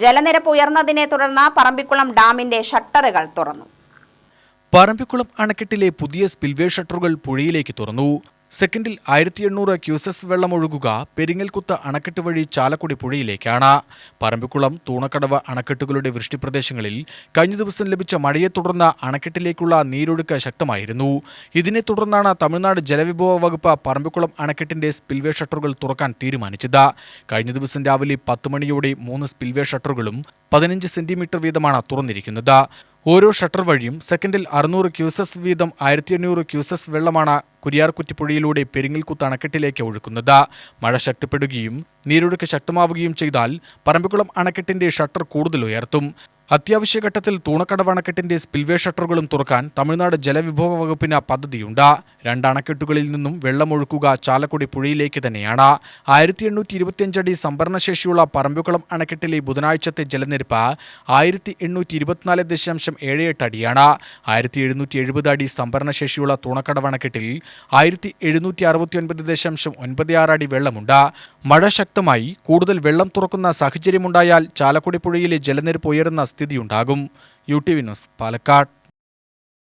ജലനിരപ്പ് ഉയർന്നതിനെ തുടർന്ന് പറമ്പിക്കുളം ഡാമിന്റെ ഷട്ടറുകൾ തുറന്നു. പറമ്പിക്കുളം അണക്കെട്ടിലെ പുതിയ സ്പിൽവേ ഷട്ടറുകൾ പുഴയിലേക്ക് തുറന്നു. സെക്കൻഡിൽ ആയിരത്തി എണ്ണൂറ് ക്യൂസസ് വെള്ളമൊഴുകുക പെരിങ്ങൽകുത്ത് അണക്കെട്ട് വഴി ചാലക്കുടി പുഴയിലേക്കാണ്. പറമ്പിക്കുളം തൂണക്കടവ് അണക്കെട്ടുകളുടെ വൃഷ്ടിപ്രദേശങ്ങളിൽ കഴിഞ്ഞ ദിവസം ലഭിച്ച മഴയെ തുടർന്ന് അണക്കെട്ടിലേക്കുള്ള നീരൊഴുക്ക് ശക്തമായിരുന്നു. ഇതിനെ തുടർന്നാണ് തമിഴ്നാട് ജലവിഭവ വകുപ്പ് പറമ്പിക്കുളം അണക്കെട്ടിന്റെ സ്പിൽവേ ഷട്ടറുകൾ തുറക്കാൻ തീരുമാനിച്ചത്. കഴിഞ്ഞ ദിവസം രാവിലെ പത്ത് മണിയോടെ മൂന്ന് സ്പിൽവേ ഷട്ടറുകളും പതിനഞ്ച് സെന്റിമീറ്റർ വീതമാണ് തുറന്നിരിക്കുന്നത്. ഓരോ ഷട്ടർ വഴിയും സെക്കൻഡിൽ അറുന്നൂറ് ക്യൂസസ് വീതം ആയിരത്തി എണ്ണൂറ് ക്യൂസസ് വെള്ളമാണ് കുരിയാർകുറ്റിപ്പുഴയിലൂടെ പെരിങ്ങൽകുത്ത് അണക്കെട്ടിലേക്ക് ഒഴുക്കുന്നത്. മഴ ശക്തിപ്പെടുകയും നീരൊഴുക്ക് ശക്തമാവുകയും ചെയ്താൽ പറമ്പിക്കുളം അണക്കെട്ടിന്റെ ഷട്ടർ കൂടുതൽ ഉയർത്തും. അത്യാവശ്യ ഘട്ടത്തിൽ തൂണക്കടവ് അണക്കെട്ടിന്റെ സ്പിൽവേ ഷട്ടറുകളും തുറക്കാൻ തമിഴ്നാട് ജലവിഭവ വകുപ്പിന് പദ്ധതിയുണ്ട്. രണ്ട് അണക്കെട്ടുകളിൽ നിന്നും വെള്ളമൊഴുക്കുക ചാലക്കുടി പുഴയിലേക്ക് തന്നെയാണ്. ആയിരത്തി എണ്ണൂറ്റി ഇരുപത്തിയഞ്ചടി സംഭരണശേഷിയുള്ള പറമ്പുകുളം അണക്കെട്ടിലെ ബുധനാഴ്ചത്തെ ജലനിരപ്പ് ആയിരത്തി എണ്ണൂറ്റി ഇരുപത്തിനാല് ദശാംശം ഏഴ് എട്ട് അടിയാണ്. ആയിരത്തി എഴുന്നൂറ്റി എഴുപത് അടി സംഭരണശേഷിയുള്ള തൂണക്കടവ് അണക്കെട്ടിൽ ആയിരത്തി എഴുന്നൂറ്റി അറുപത്തി ഒൻപത് ദശാംശം ഒൻപത് ആറ് അടി വെള്ളമുണ്ട്. മഴ ശക്തമായി കൂടുതൽ വെള്ളം തുറക്കുന്ന സാഹചര്യമുണ്ടായാൽ ചാലക്കുടി പുഴയിലെ ജലനിരപ്പ് ഉയരുന്ന സ്ഥിതിയുണ്ടാകും. U T V news Palakkad.